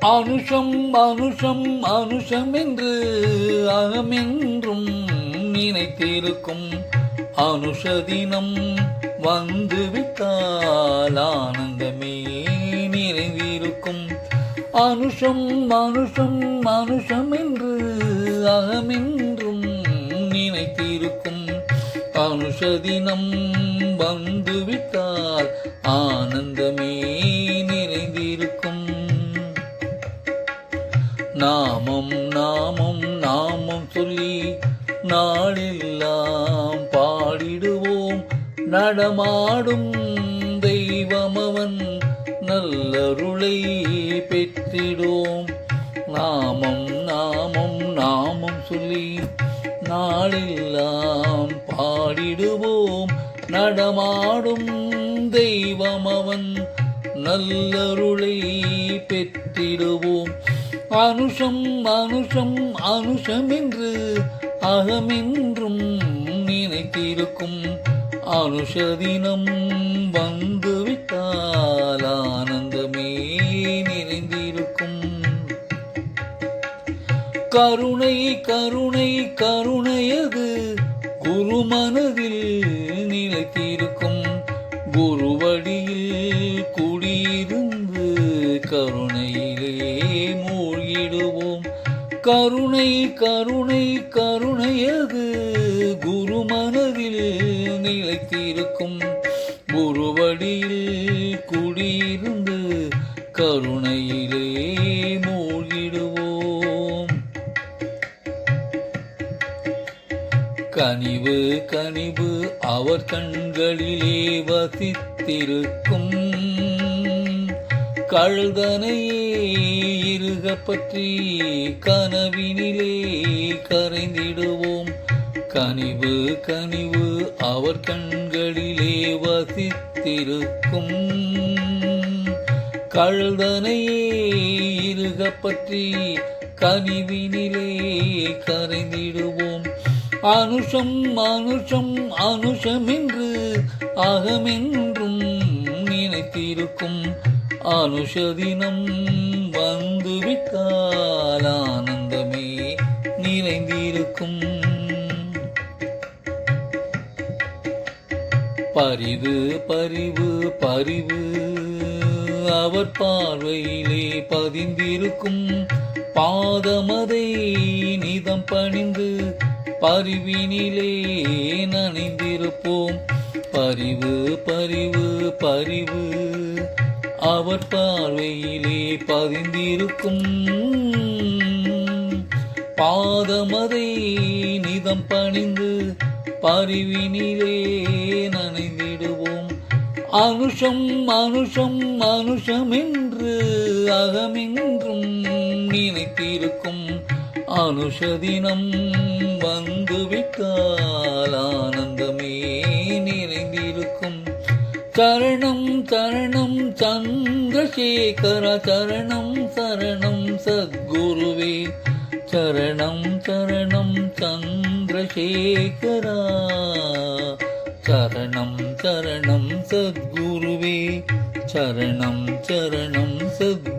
அனுஷம் அனுஷம் அனுஷம் என்று அகமென்றும் நினைத்திருக்கும். அனுஷ தினம் வந்து ஆனந்தமே நிறைந்திருக்கும். அனுஷம் அனுஷம் அனுஷம் என்று அகமென்றும் நினைத்திருக்கும். அனுஷ தினம் வந்து ஆனந்தமே நாமம் நாமம் நாமம் சொல்லி நாளெல்லாம் பாடிடுவோம். நடமாடும் தெய்வமவன் நல்லருளை பெற்றிடுவோம். நாமம் நாமம் நாமம் சொல்லி நாளெல்லாம் பாடிடுவோம். நடமாடும் தெய்வமவன் நல்லருளை பெற்றிடுவோம். அனுஷம் அனுஷம் அனுஷம் என்று அகமென்றும் நினைத்திருக்கும். அனுஷ தினம் வந்துவிட்டால் ஆனந்தமே நிறைந்திருக்கும். கருணை கருணை கருணையது குரு மனதில் நிலைத்திருக்கும். குருவடியில் குடியிருந்து கருணையிலே கருணை கருணை கருணையது குரு மனதில் நிலைத்திருக்கும். குருவடியில் குடியிருந்து கருணையிலே மூழ்கிடுவோம். கனிவு கனிவு அவர் கண்களிலே வசித்திருக்கும். கழுதனையே இருக பற்றி கனவினிலே கரைந்திடுவோம். கனிவு கனிவு அவர் கண்களிலே வசித்திருக்கும். கழுதனையே இருக பற்றி கனிவினிலே கரைந்திடுவோம். அனுஷம் அனுஷம் அனுஷமென்று அகமென்றும் நினைத்திருக்கும். அனுஷதினம் வந்துவிட்டால் ஆனந்தமே நிறைந்திருக்கும் பரிவு பரிவு பரிவு அவர் பார்வையிலே பதிந்திருக்கும். பாதமதை நிதம் பணிந்து பரிவினிலே நனைந்திருப்போம். பரிவு பரிவு பரிவு அவர் பார்வையிலே பதிந்திருக்கும் பாதமதை நிதம் பணிந்து பரிவினிலே நனைந்திடுவோம். அனுஷம் அனுஷம் அனுஷம் என்று அகமென்றும் நினைத்திருக்கும். அனுஷ தினம் வந்துவிட்டால் ஆனந்தமே. சரணம் சரணம் சந்திரசேகர சரணம் சரணம் சத்குருவே. சரணம் சரணம் சந்திரசேகரா. சரணம் சரணம் சத்குருவே. சரணம் சரணம் சத்குரு